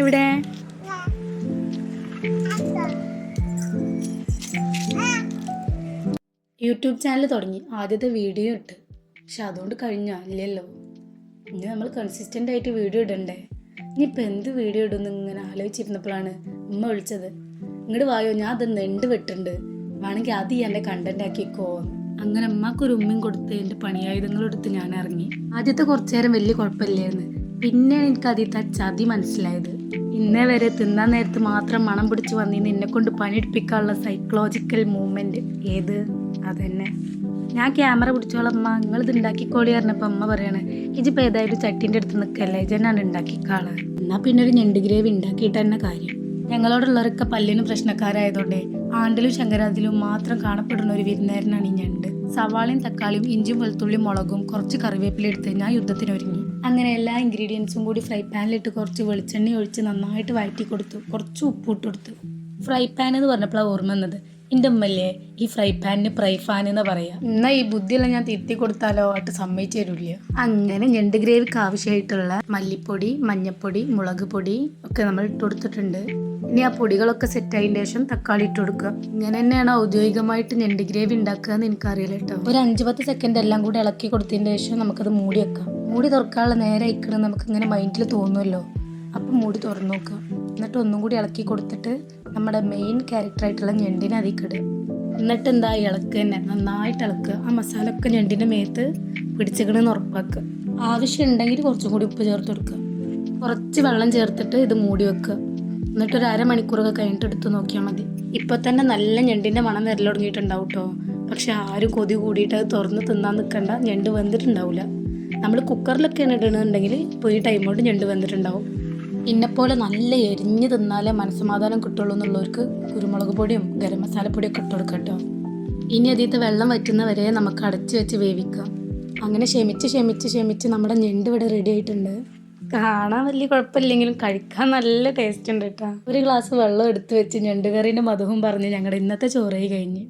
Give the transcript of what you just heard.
ഇവിടെ YouTube channel തുടങ്ങി. ആദ്യത്തെ വീഡിയോ ഇട്ട്. പക്ഷെ അതുകൊണ്ട് കഴിഞ്ഞ? ഇല്ലല്ലോ. ഇനി നമ്മൾ കൺസിസ്റ്റന്റ് ആയിട്ട് വീഡിയോ ഇടണ്ടേ? ഇനിയിപ്പോൾ എന്ത് വീഡിയോ ഇടുമെന്ന് ഇങ്ങനെ ആലോചിച്ചിരുന്നപ്പോഴാണ് ഉമ്മ വിളിച്ചത്. ഇങ്ങോട്ട് വായോ ഞാൻ അത് നെണ്ട് വെട്ടുണ്ട്. വേണമെങ്കിൽ അത് എന്റെ കണ്ടന്റ് ആക്കിക്കോ. അങ്ങനെ അമ്മക്കൊരു ഉമ്മയും കൊടുത്ത് എന്റെ പണിയായുധങ്ങളെടുത്ത് ഞാൻ ഇറങ്ങി. ആദ്യത്തെ കുറച്ചു നേരം വലിയ കുഴപ്പമില്ലായിരുന്നു. പിന്നെയാണ് എനിക്ക് ആദ്യത്തെ ചതി മനസ്സിലായത്. ഇന്നേ വരെ തിന്നാൻ നേരത്ത് മാത്രം മണം പിടിച്ച് വന്നിന്ന് എന്നെ കൊണ്ട് പണിയെടുപ്പിക്കാനുള്ള സൈക്കോളജിക്കൽ മൂവ്മെന്റ് ഏത്? അതന്നെ. ഞാൻ ക്യാമറ പിടിച്ചോളാം അമ്മ നിങ്ങൾ ഇത് ഉണ്ടാക്കിക്കോളി പറഞ്ഞപ്പോൾ അമ്മ പറയാണ് ഇജിപ്പോൾ ഏതായാലും ചട്ടിന്റെ അടുത്ത് നിൽക്കല്ലേ ഇജനാണ് ഉണ്ടാക്കിക്കാൾ എന്നാൽ പിന്നെ ഒരു ഞണ്ട് ഗ്രേവി ഉണ്ടാക്കിയിട്ട് തന്നെ കാര്യം. ഞങ്ങളോടുള്ളവരൊക്കെ പല്ലിന് പ്രശ്നക്കാരായതുകൊണ്ട് ആണ്ടിലും ശങ്കരാതിലും മാത്രം കാണപ്പെടുന്ന ഒരു വിരുന്നേരനാണ് ഈ ഞണ്ട്. സവാളയും തക്കാളിയും ഇഞ്ചും വെളുത്തുള്ളിയും മുളകും കുറച്ച് കറിവേപ്പില എടുത്ത് ഞാൻ യുദ്ധത്തിന് ഒരുങ്ങി. അങ്ങനെ എല്ലാ ഇൻഗ്രീഡിയൻസും കൂടി ഫ്രൈ പാനിലിട്ട് കുറച്ച് വെളിച്ചെണ്ണ ഒഴിച്ച് നന്നായിട്ട് വഴറ്റി കൊടുത്തു. കുറച്ച് ഉപ്പിട്ട് കൊടുത്തു. ഫ്രൈ പാൻ എന്ന് പറഞ്ഞപ്പോഴാണ് ഓർമ്മ വന്നത്. എന്റെ ഉമ്മല്ലേ ഈ ഫ്രൈ പാനിന് ഫ്രൈ ഫാൻ എന്ന് പറയാ. എന്നാ ഈ ബുദ്ധിയെല്ലാം ഞാൻ തിരുത്തി കൊടുത്താലോ? ആയിട്ട് സമ്മതിച്ചു തരില്ല. അങ്ങനെ ഞണ്ട് ഗ്രേവിക്ക് ആവശ്യമായിട്ടുള്ള മല്ലിപ്പൊടി മഞ്ഞപ്പൊടി മുളക് പൊടി ഒക്കെ നമ്മൾ ഇട്ട് കൊടുത്തിട്ടുണ്ട്. ഇനി ആ പൊടികളൊക്കെ സെറ്റ് ആയതിനു ശേഷം തക്കാളി ഇട്ട് കൊടുക്കുക. ഇങ്ങനെ തന്നെയാണ് ഔദ്യോഗികമായിട്ട് ഞണ്ട് ഗ്രേവി ഉണ്ടാക്കുക എന്ന് എനിക്കറിയില്ല കേട്ടോ. ഒരു അഞ്ച് പത്ത് സെക്കൻഡ് എല്ലാം കൂടി ഇളക്കി കൊടുത്തതിന് ശേഷം നമുക്കത് മൂടി വെക്കാം. മൂടി തുറക്കാനുള്ള നേരെ അയക്കണം നമുക്ക് ഇങ്ങനെ മൈൻഡിൽ തോന്നുമല്ലോ അപ്പം മൂടി തുറന്നു നോക്കുക എന്നിട്ട് ഒന്നും കൂടി ഇളക്കി കൊടുത്തിട്ട് നമ്മുടെ മെയിൻ ക്യാരക്ടറായിട്ടുള്ള ഞെണ്ടിനെ അതിക്കിടുക എന്നിട്ട് എന്താ ഇളക്ക് തന്നെ? നന്നായിട്ട് ഇളക്കുക ആ മസാല ഒക്കെ ഞെണ്ടിന്റെ മേത്ത് പിടിച്ചിക്കണമെന്ന് ഉറപ്പാക്കുക ആവശ്യമുണ്ടെങ്കിൽ കുറച്ചും കൂടി ഉപ്പ് ചേർത്ത് കൊടുക്കുക കുറച്ച് വെള്ളം ചേർത്തിട്ട് ഇത് മൂടി വെക്കുക എന്നിട്ട് ഒരു അരമണിക്കൂറൊക്കെ കഴിഞ്ഞിട്ട് എടുത്ത് നോക്കിയാൽ മതി. ഇപ്പൊ തന്നെ നല്ല ഞെണ്ടിന്റെ മണം വരൽ തുടങ്ങിയിട്ടുണ്ടാവും കേട്ടോ പക്ഷെ ആരും കൊതി കൂടിയിട്ട് അത് തുറന്ന് തിന്നാൻ നിൽക്കണ്ട ഞണ്ട് വെന്തിട്ടുണ്ടാവില്ല നമ്മൾ കുക്കറിലൊക്കെയാണ് ഇടണമെന്നുണ്ടെങ്കിൽ ഇപ്പോൾ ഈ ടൈം കൊണ്ട് ഞണ്ട് ഇന്നെപ്പോലെ നല്ല എരിഞ്ഞ് തിന്നാലേ മനസ്സമാധാനം കിട്ടുള്ളൂ എന്നുള്ളവർക്ക് കുരുമുളക് പൊടിയും ഗരം മസാലപ്പൊടിയും ഒക്കെ ഇട്ട് കൊടുക്കാം ഇനി അതിലത്തെ വെള്ളം വറ്റുന്നവരെ നമുക്ക് അടച്ചു വെച്ച് വേവിക്കാം. അങ്ങനെ ക്ഷമിച്ച് ക്ഷമിച്ച് ക്ഷമിച്ച് നമ്മുടെ ഞെണ്ട് ഇവിടെ റെഡി ആയിട്ടുണ്ട്. കാണാൻ വലിയ കുഴപ്പമില്ലെങ്കിലും കഴിക്കാൻ നല്ല ടേസ്റ്റ് ഉണ്ട് കേട്ടോ. ഒരു ഗ്ലാസ് വെള്ളം എടുത്തു വെച്ച് ഞണ്ട് കറീന്റെ മധുവും പറഞ്ഞ് ഞങ്ങളുടെ ഇന്നത്തെ ചോറേ കഴിഞ്ഞ്.